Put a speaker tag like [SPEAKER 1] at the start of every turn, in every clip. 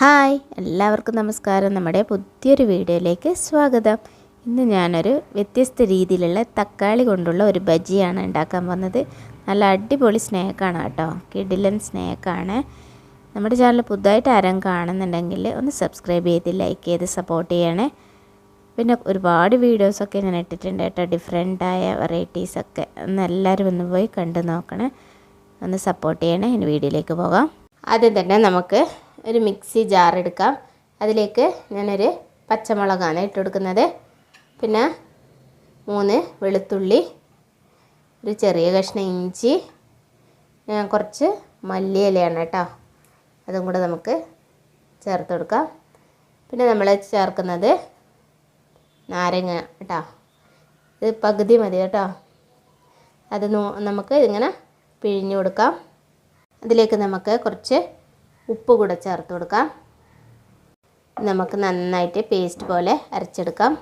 [SPEAKER 1] Hi എല്ലാവർക്കും നമസ്കാരം. നമ്മുടെ പുതിയൊരു വീഡിയോയിലേക്ക് സ്വാഗതം. ഇന്ന് ഞാനൊരു വ്യത്യസ്ത രീതിയിലുള്ള തക്കാളി കൊണ്ടുള്ള ഒരു ബജിയാണ് ഉണ്ടാക്കാൻ വന്നത് നല്ല അടിപൊളി സ്നേക്കാണ് കേട്ടോ. കിഡിലൻ സ്നേക്കാണ്. നമ്മുടെ ചാനൽ പുതുതായിട്ട് ആരും കാണുന്നുണ്ടെങ്കിൽ ഒന്ന് സബ്സ്ക്രൈബ് ചെയ്ത് ലൈക്ക് ചെയ്ത് സപ്പോർട്ട് ചെയ്യണേ. പിന്നെ ഒരുപാട് വീഡിയോസൊക്കെ ഞാൻ ഇട്ടിട്ടുണ്ട് കേട്ടോ. ഡിഫറെന്റായ വെറൈറ്റീസൊക്കെ ഒന്ന് എല്ലാവരും ഒന്ന് പോയി കണ്ടു നോക്കണേ. ഒന്ന് സപ്പോർട്ട് ചെയ്യണേ. ഇനി വീഡിയോയിലേക്ക് പോകാം. ആദ്യം തന്നെ നമുക്ക് ഒരു മിക്സി ജാർ എടുക്കാം. അതിലേക്ക് ഞാനൊരു പച്ചമുളകാണ് ഇട്ട് കൊടുക്കുന്നത്. പിന്നെ മൂന്ന് വെളുത്തുള്ളി ഒരു ചെറിയ കഷ്ണം ഇഞ്ചി ഞാൻ കുറച്ച് മല്ലിയിലയാണ് കേട്ടോ. അതും കൂടെ നമുക്ക് ചേർത്ത് കൊടുക്കാം. പിന്നെ നമ്മൾ ചേർക്കുന്നത് നാരങ്ങ കേട്ടോ. ഇത് പകുതി മതി കേട്ടോ. അത് നമുക്ക് ഇങ്ങനെ പിഴിഞ്ഞു കൊടുക്കാം. അതിലേക്ക് നമുക്ക് കുറച്ച് ഉപ്പ് കൂടെ ചേർത്ത് കൊടുക്കാം. നമുക്ക് നന്നായിട്ട് പേസ്റ്റ് പോലെ അരച്ചെടുക്കാം.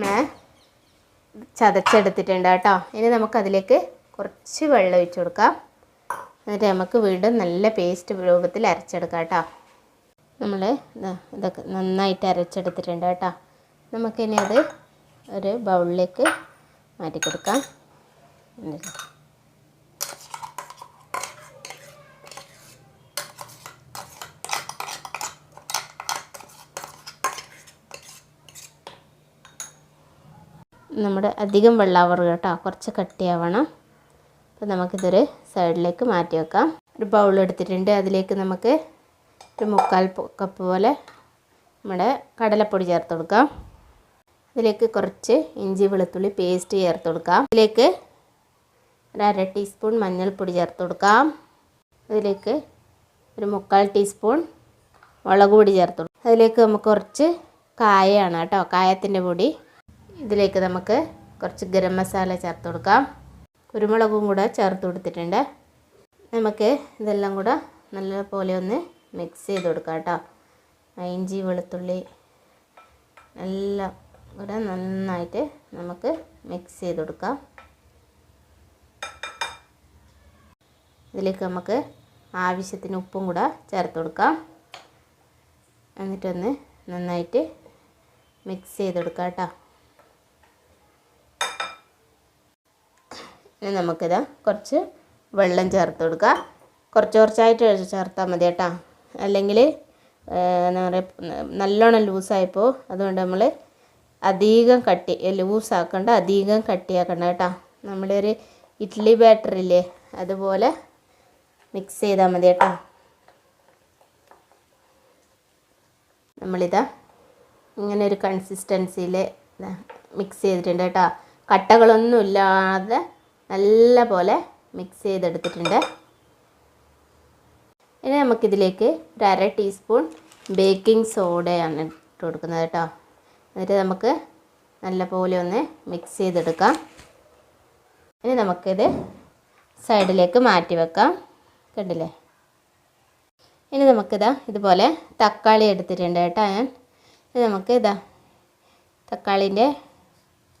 [SPEAKER 1] മേ ചതച്ചെടുത്തിട്ടുണ്ട് കേട്ടോ. ഇനി നമുക്കതിലേക്ക് കുറച്ച് വെള്ളം ഒഴിച്ചു കൊടുക്കാം. എന്നിട്ട് നമുക്ക് വീണ്ടും നല്ല പേസ്റ്റ് രൂപത്തിൽ അരച്ചെടുക്കാം കേട്ടോ. നമ്മൾ ഇതൊക്കെ നന്നായിട്ട് അരച്ചെടുത്തിട്ടുണ്ട് കേട്ടോ. നമുക്കിനി അത് ഒരു ബൗളിലേക്ക് മാറ്റി കൊടുക്കാം നമ്മുടെ അധികം വെള്ളാവരുത് കേട്ടോ. കുറച്ച് കട്ടിയാവണം. അപ്പോൾ നമുക്കിതൊരു സൈഡിലേക്ക് മാറ്റി വെക്കാം. ഒരു ബൗൾ എടുത്തിട്ടുണ്ട്. അതിലേക്ക് നമുക്ക് ഒരു മുക്കാൽ കപ്പ് പോലെ നമ്മുടെ കടലപ്പൊടി ചേർത്ത് കൊടുക്കാം. അതിലേക്ക് കുറച്ച് ഇഞ്ചി വെളുത്തുള്ളി പേസ്റ്റ് ചേർത്ത് കൊടുക്കാം. അതിലേക്ക് ഒരു അര ടീസ്പൂൺ മഞ്ഞൾപ്പൊടി ചേർത്ത് കൊടുക്കാം. അതിലേക്ക് ഒരു മുക്കാൽ ടീസ്പൂൺ മുളക് പൊടി ചേർത്ത് കൊടുക്കാം. അതിലേക്ക് നമുക്ക് കുറച്ച് കായയാണ് കേട്ടോ. കായത്തിന്റെ പൊടി ഇതിലേക്ക് നമുക്ക് കുറച്ച് ഗരം മസാല ചേർത്ത് കൊടുക്കാം. കുരുമുളകും കൂടെ ചേർത്ത് കൊടുത്തിട്ടുണ്ട്. നമുക്ക് ഇതെല്ലാം കൂടെ നല്ലപോലെ ഒന്ന് മിക്സ് ചെയ്ത് കൊടുക്കാം കേട്ടോ. ഇഞ്ചി വെളുത്തുള്ളി എല്ലാം കൂടെ നന്നായിട്ട് നമുക്ക് മിക്സ് ചെയ്ത് കൊടുക്കാം. ഇതിലേക്ക് നമുക്ക് ആവശ്യത്തിന് ഉപ്പും കൂടെ ചേർത്ത് കൊടുക്കാം. എന്നിട്ടൊന്ന് നന്നായിട്ട് മിക്സ് ചെയ്ത് കൊടുക്കാം കേട്ടോ. ഇനി നമുക്കിത് കുറച്ച് വെള്ളം ചേർത്ത് കൊടുക്കുക കുറച്ച് കുറച്ചായിട്ട് ചേർത്താൽ മതി കേട്ടോ. അല്ലെങ്കിൽ എന്താ പറയുക നല്ലോണം ലൂസായിപ്പോൾ അതുകൊണ്ട് നമ്മൾ അധികം കട്ടി ലൂസാക്കണ്ട അധികം കട്ടിയാക്കണ്ട കേട്ടോ. നമ്മുടെ ഒരു ഇഡ്ഡലി ബാറ്ററില്ലേ അതുപോലെ മിക്സ് ചെയ്താൽ മതി കേട്ടോ. നമ്മളിതാ ഇങ്ങനെ ഒരു കൺസിസ്റ്റൻസിയിൽ മിക്സ് ചെയ്തിട്ടുണ്ട് കേട്ടോ. കട്ടകളൊന്നും ഇല്ലാതെ നല്ല പോലെ മിക്സ് ചെയ്തെടുത്തിട്ടുണ്ട്. ഇനി നമുക്കിതിലേക്ക് ഒരു അര ടീസ്പൂൺ ബേക്കിംഗ് സോഡയാണ് ഇട്ട് കൊടുക്കുന്നത് കേട്ടോ. എന്നിട്ട് നമുക്ക് നല്ല പോലെ ഒന്ന് മിക്സ് ചെയ്തെടുക്കാം. ഇനി നമുക്കിത് സൈഡിലേക്ക് മാറ്റി വെക്കാം. കണ്ടില്ലേ? ഇനി നമുക്കിതാ ഇതുപോലെ തക്കാളി എടുത്തിട്ടുണ്ട് കേട്ടോ ഞാൻ. ഇനി നമുക്ക് ഇതാ തക്കാളീന്റെ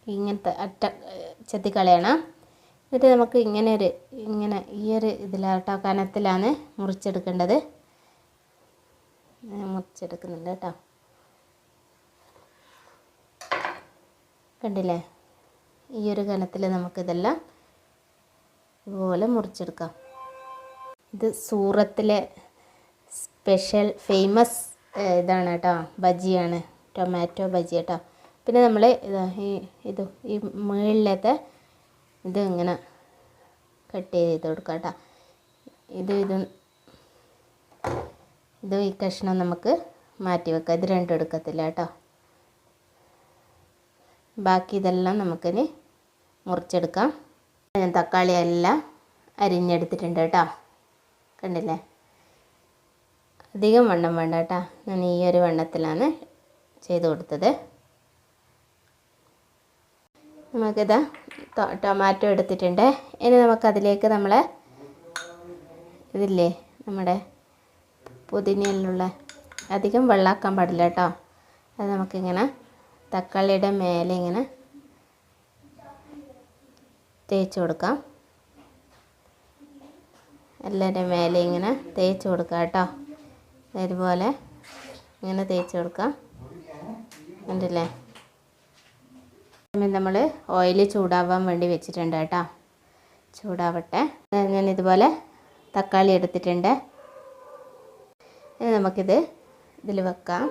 [SPEAKER 1] ഇങ്ങനത്തെ അറ്റ ചെത്തിക്കളയണം എന്നിട്ട് നമുക്ക് ഇങ്ങനെ ഒരു ഇങ്ങനെ ഈ ഒരു ഇതിലാട്ടോ കനത്തിലാണ് മുറിച്ചെടുക്കേണ്ടത്. മുറിച്ചെടുക്കുന്നുണ്ട് കേട്ടോ. കണ്ടില്ലേ? ഈ ഒരു കനത്തിൽ നമുക്കിതെല്ലാം ഇതുപോലെ മുറിച്ചെടുക്കാം. ഇത് സൂറത്തിലെ സ്പെഷ്യൽ ഫേമസ് ഇതാണ് കേട്ടോ. ബജിയാണ്. ടൊമാറ്റോ ബജി കേട്ടോ. പിന്നെ നമ്മൾ ഇതാ ഈ ഇത് ഈ മുകളിലത്തെ ഇത് ഇങ്ങനെ കട്ട് ചെയ്ത് കൊടുക്കാം കേട്ടോ. ഇത് ഇത് ഇത് ഈ കഷ്ണം നമുക്ക് മാറ്റി വെക്കാം. ഇത് രണ്ടും എടുക്കത്തില്ല കേട്ടോ. ബാക്കി ഇതെല്ലാം നമുക്കിനി മുറിച്ചെടുക്കാം. ഞാൻ തക്കാളി എല്ലാം അരിഞ്ഞെടുത്തിട്ടുണ്ട് കേട്ടോ. കണ്ടില്ലേ? അധികം വണ്ണം വേണ്ട കേട്ടോ. ഞാൻ ഈ ഒരു വണ്ണത്തിലാണ് ചെയ്ത് കൊടുത്തത്. നമുക്കിത് ടൊമാറ്റോ എടുത്തിട്ടുണ്ട്. ഇനി നമുക്കതിലേക്ക് നമ്മൾ ഇതില്ലേ നമ്മുടെ പുതിനയിലുള്ള അധികം വെള്ളാക്കാൻ പാടില്ല കേട്ടോ. അത് നമുക്കിങ്ങനെ തക്കാളിയുടെ മേലെ ഇങ്ങനെ തേച്ച് കൊടുക്കാം. എല്ലാവരുടെ മേലെ ഇങ്ങനെ തേച്ച് കൊടുക്കാം കേട്ടോ. ഇതുപോലെ ഇങ്ങനെ തേച്ച് കൊടുക്കാം. ഉണ്ടല്ലേ നമ്മൾ ഓയിൽ ചൂടാവാൻ വേണ്ടി വെച്ചിട്ടുണ്ട് കേട്ടോ. ചൂടാവട്ടെ. ഞാൻ ഇതുപോലെ തക്കാളി എടുത്തിട്ടുണ്ട്. ഇനി നമുക്കിത് ഇതിൽ വെക്കാം.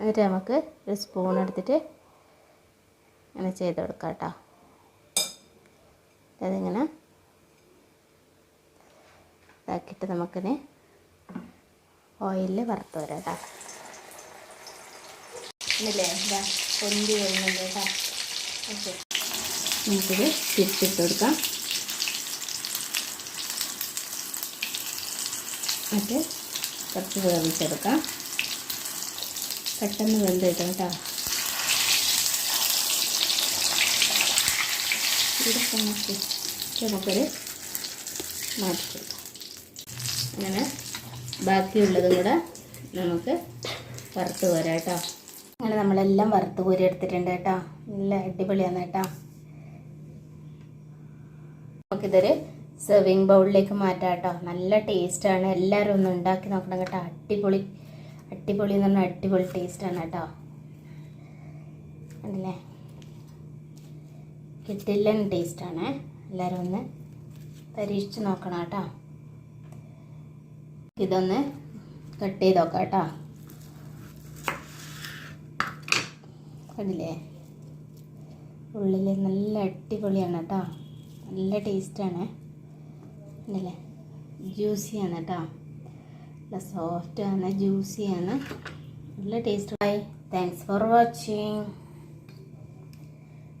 [SPEAKER 1] എന്നിട്ട് നമുക്ക് ഒരു സ്പൂൺ എടുത്തിട്ട് അങ്ങനെ ചെയ്ത് കൊടുക്കാം കേട്ടോ. അതിങ്ങനെ ഇതാക്കിയിട്ട് നമുക്കിനി ഓയിലിൽ വറുത്ത് വരാം കേട്ടോ. ഇല്ലേ? ഇതാ പൊന്തി വരുന്നുണ്ട് കേട്ടോ. ഓക്കെ. നമുക്കിത് തിരിച്ചിട്ട് കൊടുക്കാം. എന്നിട്ട് കുറച്ച് വേവിച്ചെടുക്കാം. പെട്ടെന്ന് വെന്ത് കിട്ടും കേട്ടോ. ഇവിടെ നമുക്ക് നമുക്കൊരു മാറ്റി അങ്ങനെ ബാക്കിയുള്ളതും കൂടെ നമുക്ക് പുറത്ത് വരാം കേട്ടോ. അങ്ങനെ നമ്മളെല്ലാം വറുത്ത് കോരി എടുത്തിട്ടുണ്ട് കേട്ടോ. നല്ല അടിപൊളിയാണ് കേട്ടോ. നമുക്കിതൊരു സെർവിങ് ബൗളിലേക്ക് മാറ്റാം കേട്ടോ. നല്ല ടേസ്റ്റാണ് എല്ലാവരും ഒന്ന് ഉണ്ടാക്കി നോക്കണം കേട്ടോ. അടിപൊളി. അടിപൊളി എന്ന് പറഞ്ഞാൽ അടിപൊളി ടേസ്റ്റാണ് കേട്ടോ. അല്ലേ? കിട്ടില്ലൻ ടേസ്റ്റാണ് എല്ലാവരും ഒന്ന് പരീക്ഷിച്ച് നോക്കണം കേട്ടോ. ഇതൊന്ന് കട്ട് ചെയ്ത് നോക്കാം കേട്ടോ. കണ്ടില്ലേ? ഉള്ളിൽ നല്ല അടിപൊളിയാണ് കേട്ടോ നല്ല ടേസ്റ്റാണ്. കണ്ടില്ലേ? ജ്യൂസിയാണ് കേട്ടോ നല്ല സോഫ്റ്റാണ് ജ്യൂസിയാണ്. നല്ല taste. Bye thanks for watching